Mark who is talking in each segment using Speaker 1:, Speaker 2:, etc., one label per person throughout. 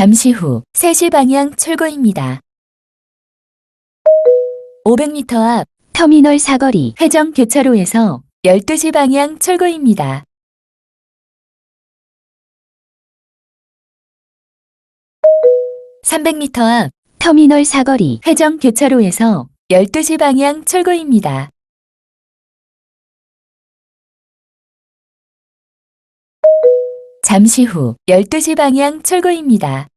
Speaker 1: 잠시 후 3시 방향 출구입니다. 500m 앞
Speaker 2: 터미널 사거리,
Speaker 1: 회정 교차로에서 12시 방향 출구입니다. 300m 앞
Speaker 2: 터미널 사거리,
Speaker 1: 회정 교차로에서 12시 방향 출구입니다. 잠시 후 12시 방향 출구입니다.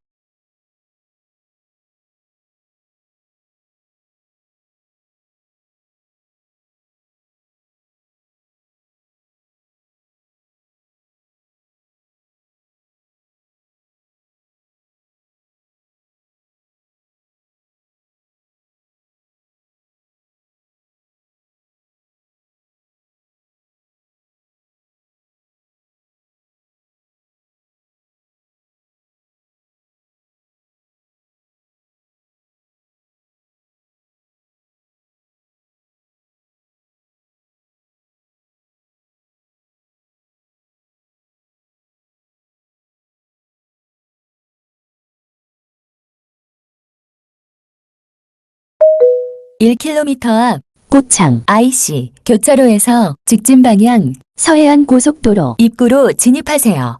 Speaker 1: 일 k m 앞
Speaker 2: 고창,
Speaker 1: IC 교차로에서 직진 방향
Speaker 2: 서해안 고속도로,
Speaker 1: 입구로 진입하세요.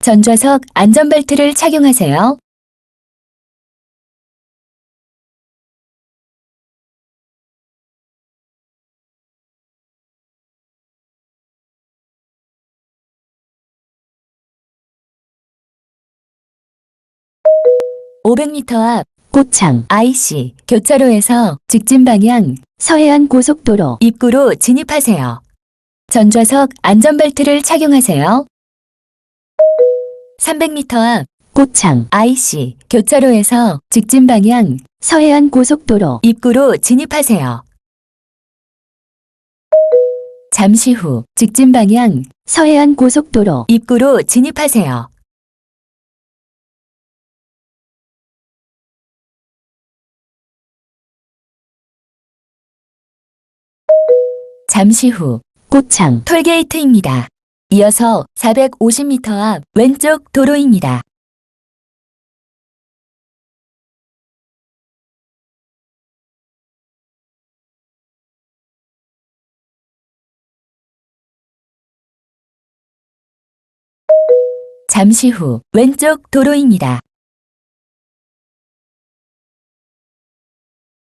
Speaker 1: 전좌석 안전벨트를 착용하세요. (500m) 앞
Speaker 2: 고창,
Speaker 1: IC 교차로에서 직진 방향
Speaker 2: 서해안 고속도로,
Speaker 1: 입구로 진입하세요. 전좌석 안전벨트를 착용하세요. 300m 앞
Speaker 2: 고창,
Speaker 1: IC 교차로에서 직진 방향
Speaker 2: 서해안 고속도로,
Speaker 1: 입구로 진입하세요. 잠시 후 직진 방향
Speaker 2: 서해안 고속도로,
Speaker 1: 입구로 진입하세요. 잠시 후
Speaker 2: 고창,
Speaker 1: 톨게이트입니다. 이어서 450m 앞 왼쪽 도로입니다. 잠시 후 왼쪽 도로입니다.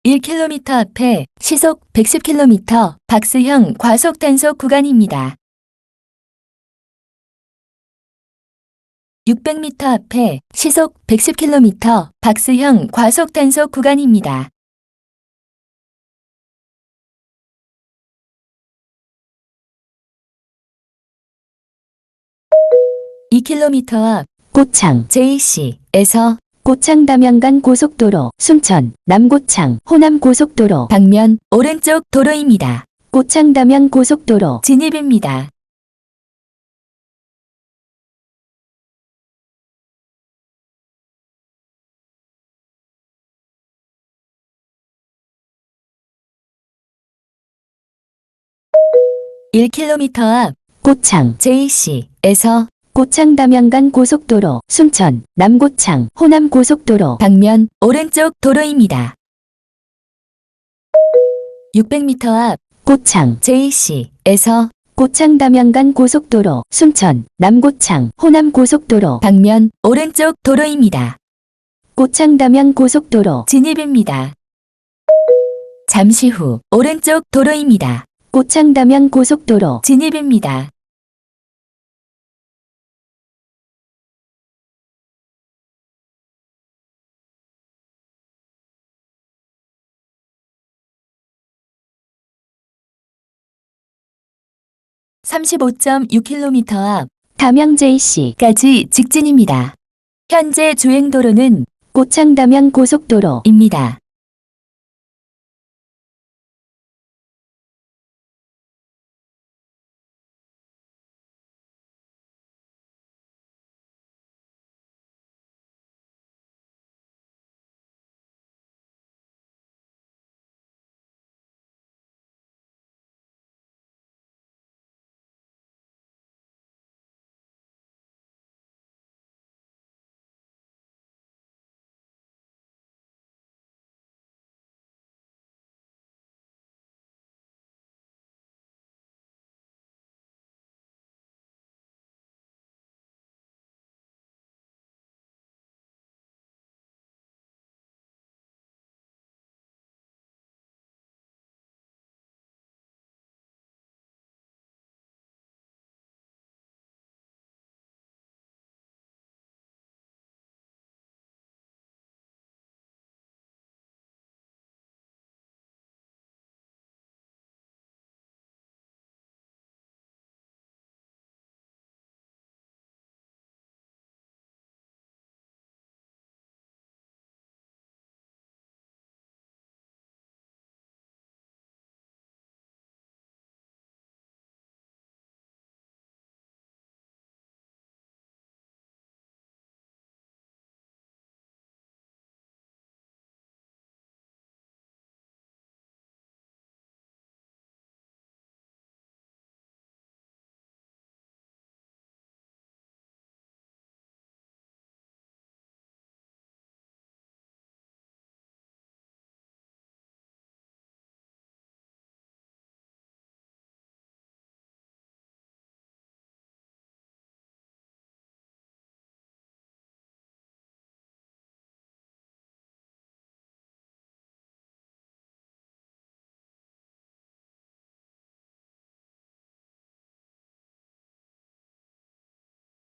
Speaker 1: 1km 앞에 시속 110km 박스형 과속 단속 구간입니다. 600m 앞에 시속 110km 박스형 과속 단속 구간입니다. (2km) 앞
Speaker 2: 고창,
Speaker 1: JC에서
Speaker 2: 고창 담양간 고속도로, 순천, 남고창, 호남 고속도로,
Speaker 1: 방면 오른쪽 도로입니다.
Speaker 2: 고창 담양 고속도로,
Speaker 1: 진입입니다. (1km) 앞
Speaker 2: 고창,
Speaker 1: JC에서
Speaker 2: 고창 담양간 고속도로, 순천, 남고창, 호남 고속도로,
Speaker 1: 방면 오른쪽 도로입니다. 600m 앞
Speaker 2: 고창,
Speaker 1: JC에서
Speaker 2: 고창 담양간 고속도로, 순천, 남고창, 호남 고속도로,
Speaker 1: 방면 오른쪽 도로입니다.
Speaker 2: 고창 담양 고속도로,
Speaker 1: 진입입니다. 잠시 후 오른쪽 도로입니다.
Speaker 2: 고창 담양 고속도로,
Speaker 1: 진입입니다. (35.6km) 앞
Speaker 2: 담양 JC,
Speaker 1: 까지 직진입니다. 현재 주행도로는
Speaker 2: 고창 담양 고속도로,
Speaker 1: 입니다.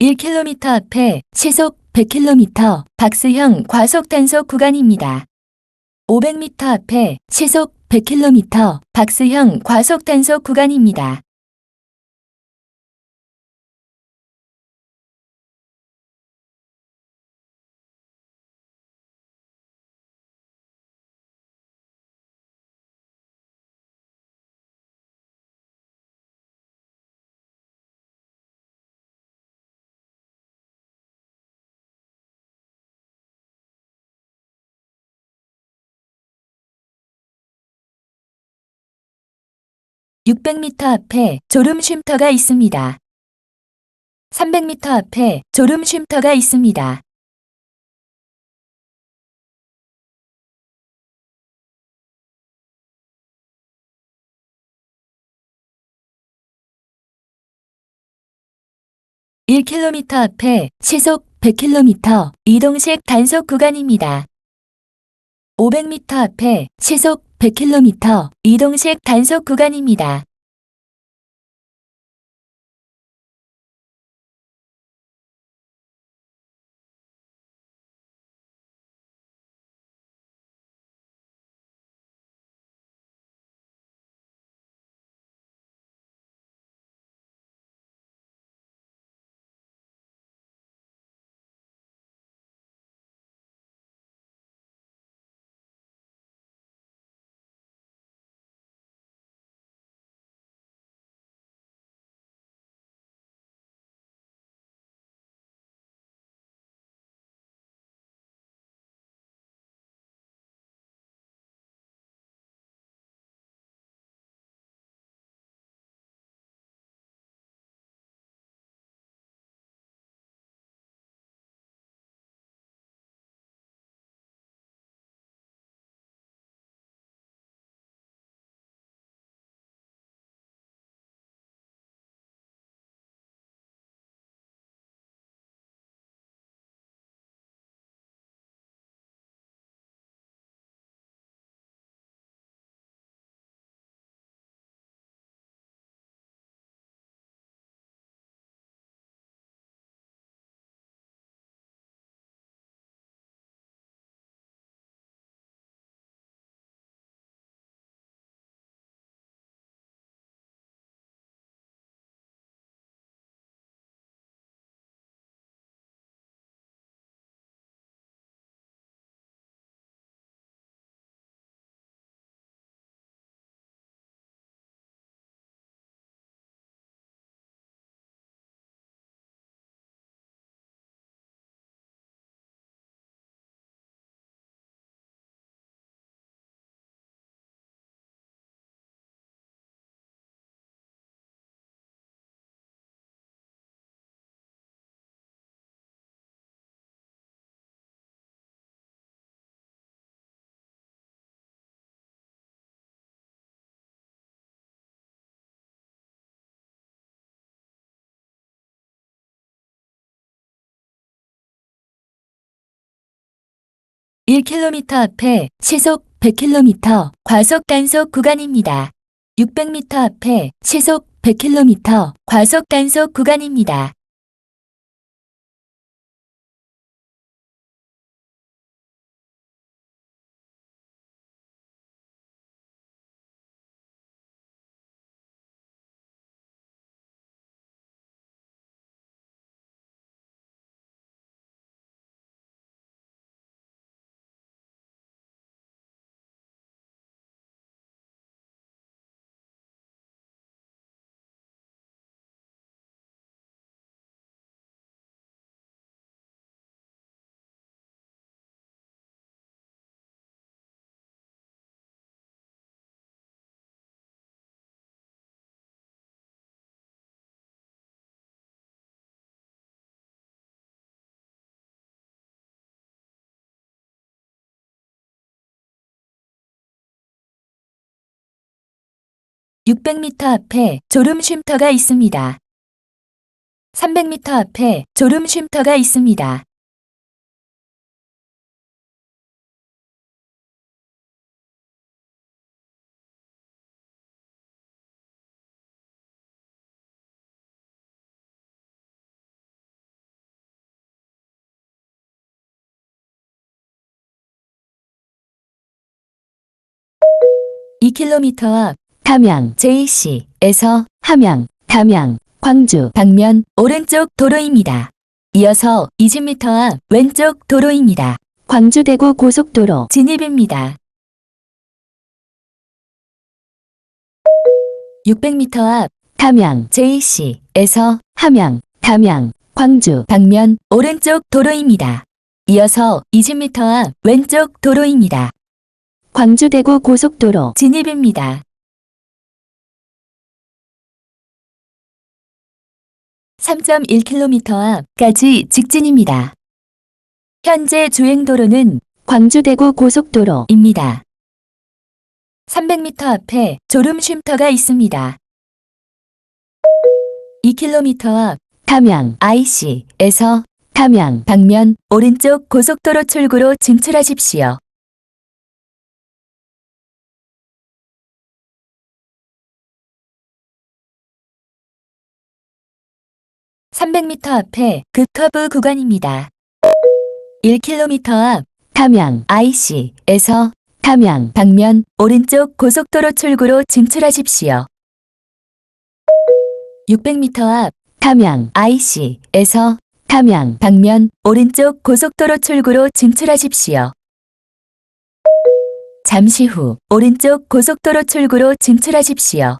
Speaker 1: 1km 앞에 시속 100km 박스형 과속 단속 구간입니다. 500m 앞에 시속 100km 박스형 과속 단속 구간입니다. (600m) 앞에 졸음 쉼터가 있습니다. (300m) 앞에 졸음 쉼터가 있습니다. (1km) 앞에 시속 (100km) 이동식 단속 구간입니다. 500m 앞에 시속 100km 이동식 단속 구간입니다. (1km) 앞에 시속 (100km) 과속 단속 구간입니다. (600m) 앞에 시속 (100km) 과속 단속 구간입니다. 600m 앞에 졸음 쉼터가 있습니다. 300m 앞에 졸음 쉼터가 있습니다. (2km) 앞
Speaker 2: 담양,
Speaker 1: JC에서
Speaker 2: 함양, 담양, 광주,
Speaker 1: 방면 오른쪽 도로입니다. 이어서 20m 앞 왼쪽 도로입니다.
Speaker 2: 광주대구 고속도로,
Speaker 1: 진입입니다. 600m 앞
Speaker 2: 담양,
Speaker 1: JC에서
Speaker 2: 함양, 담양, 광주,
Speaker 1: 방면 오른쪽 도로입니다. 이어서 20m 앞 왼쪽 도로입니다.
Speaker 2: 광주대구 고속도로,
Speaker 1: 진입입니다. 3.1km 앞까지 직진입니다. 현재 주행도로는
Speaker 2: 광주대구 고속도로,
Speaker 1: 입니다. 300m 앞에 졸음 쉼터가 있습니다. 2km 앞
Speaker 2: 담양,
Speaker 1: IC에서
Speaker 2: 담양,
Speaker 1: 방면 오른쪽 고속도로 출구로 진출하십시오. (300m) 앞에 급커브 구간입니다. 1km 앞
Speaker 2: 담양,
Speaker 1: IC에서
Speaker 2: 담양,
Speaker 1: 방면 오른쪽 고속도로 출구로 진출하십시오. 600m 앞
Speaker 2: 담양,
Speaker 1: IC에서
Speaker 2: 담양,
Speaker 1: 방면 오른쪽 고속도로 출구로 진출하십시오. 잠시 후 오른쪽 고속도로 출구로 진출하십시오.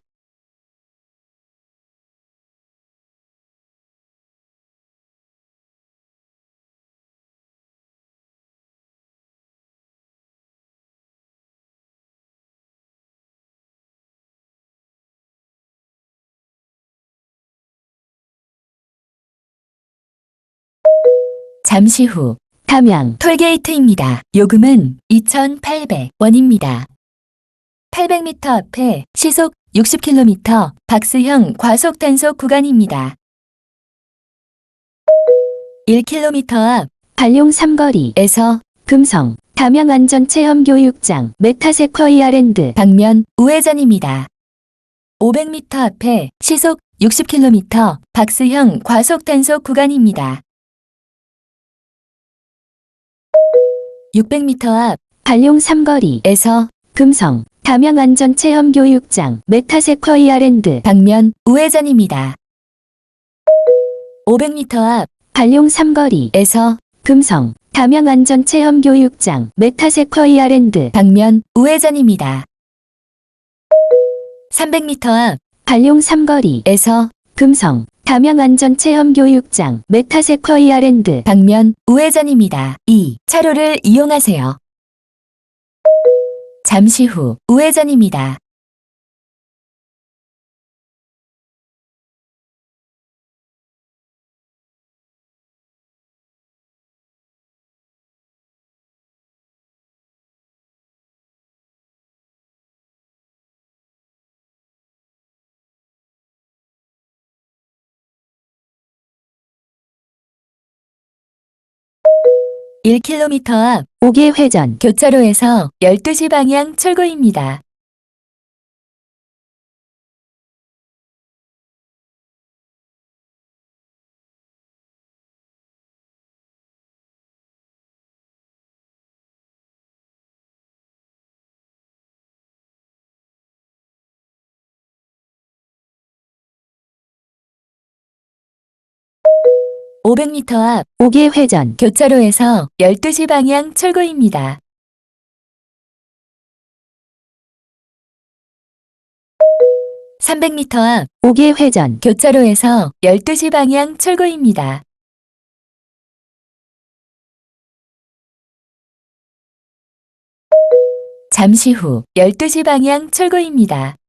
Speaker 1: 잠시 후
Speaker 2: 담양,
Speaker 1: 톨게이트입니다. 요금은 2,800원입니다. 800m 앞에 시속 60km 박스형 과속 단속 구간입니다. 1km
Speaker 2: 발용 삼거리,
Speaker 1: 앞에서
Speaker 2: 금성, 담양 안전체험교육장, 메타세쿼이아랜드,
Speaker 1: 방면 우회전입니다. 500m 앞에 시속 60km 박스형 과속 단속 구간입니다. 600m
Speaker 2: 발용 삼거리,
Speaker 1: 앞에서
Speaker 2: 금성, 담양안전체험교육장, 메타세쿼이아랜드,
Speaker 1: 방면 우회전입니다. 500m 앞
Speaker 2: 발용 삼거리,
Speaker 1: 에서
Speaker 2: 금성, 담양안전체험교육장, 메타세쿼이아랜드,
Speaker 1: 방면 우회전입니다. 300m 앞
Speaker 2: 발용 삼거리,
Speaker 1: 에서
Speaker 2: 금성, 담양안전체험교육장, 메타세쿼이아랜드,
Speaker 1: 방면 우회전입니다. 2. 차로를 이용하세요. 잠시 후 우회전입니다. (1km) 앞
Speaker 2: 5개 회전,
Speaker 1: 교차로에서 12시 방향 출구입니다. (500m) 앞
Speaker 2: 5개 회전,
Speaker 1: 교차로에서 12시 방향 출구입니다. (300m) 앞
Speaker 2: 5개 회전,
Speaker 1: 교차로에서 12시 방향 출구입니다. 잠시 후 12시 방향 출구입니다.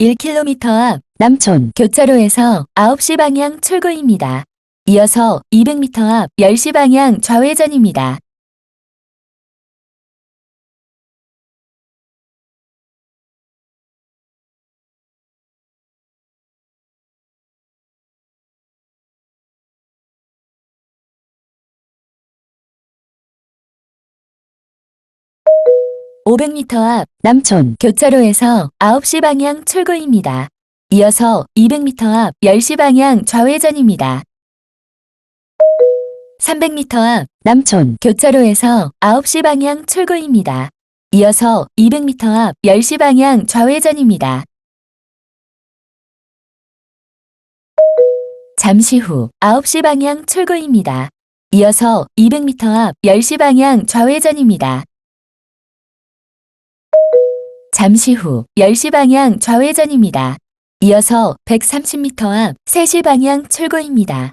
Speaker 1: (1km) 앞
Speaker 2: 남촌,
Speaker 1: 교차로에서 9시 방향 출구입니다. 이어서 200m 앞 10시 방향 좌회전입니다. 500m 앞
Speaker 2: 남촌,
Speaker 1: 교차로에서 9시 방향 출구입니다. 이어서 200m 앞 10시 방향 좌회전입니다. 300m 앞
Speaker 2: 남촌,
Speaker 1: 교차로에서 9시 방향 출구입니다. 이어서 200m 앞 10시 방향 좌회전입니다. 잠시 후 9시 방향 출구입니다. 이어서 200m 앞 10시 방향 좌회전입니다. 잠시 후 10시 방향 좌회전입니다. 이어서 130m 앞 3시 방향 출구입니다.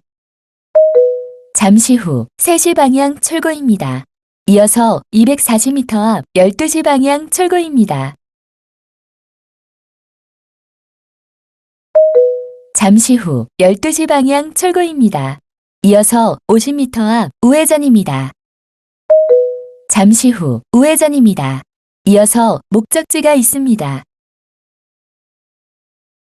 Speaker 1: 잠시 후 3시 방향 출구입니다. 이어서 240m 앞 12시 방향 출구입니다. 잠시 후 12시 방향 출구입니다. 이어서 50m 앞 우회전입니다. 잠시 후 우회전입니다. 이어서 목적지가 있습니다.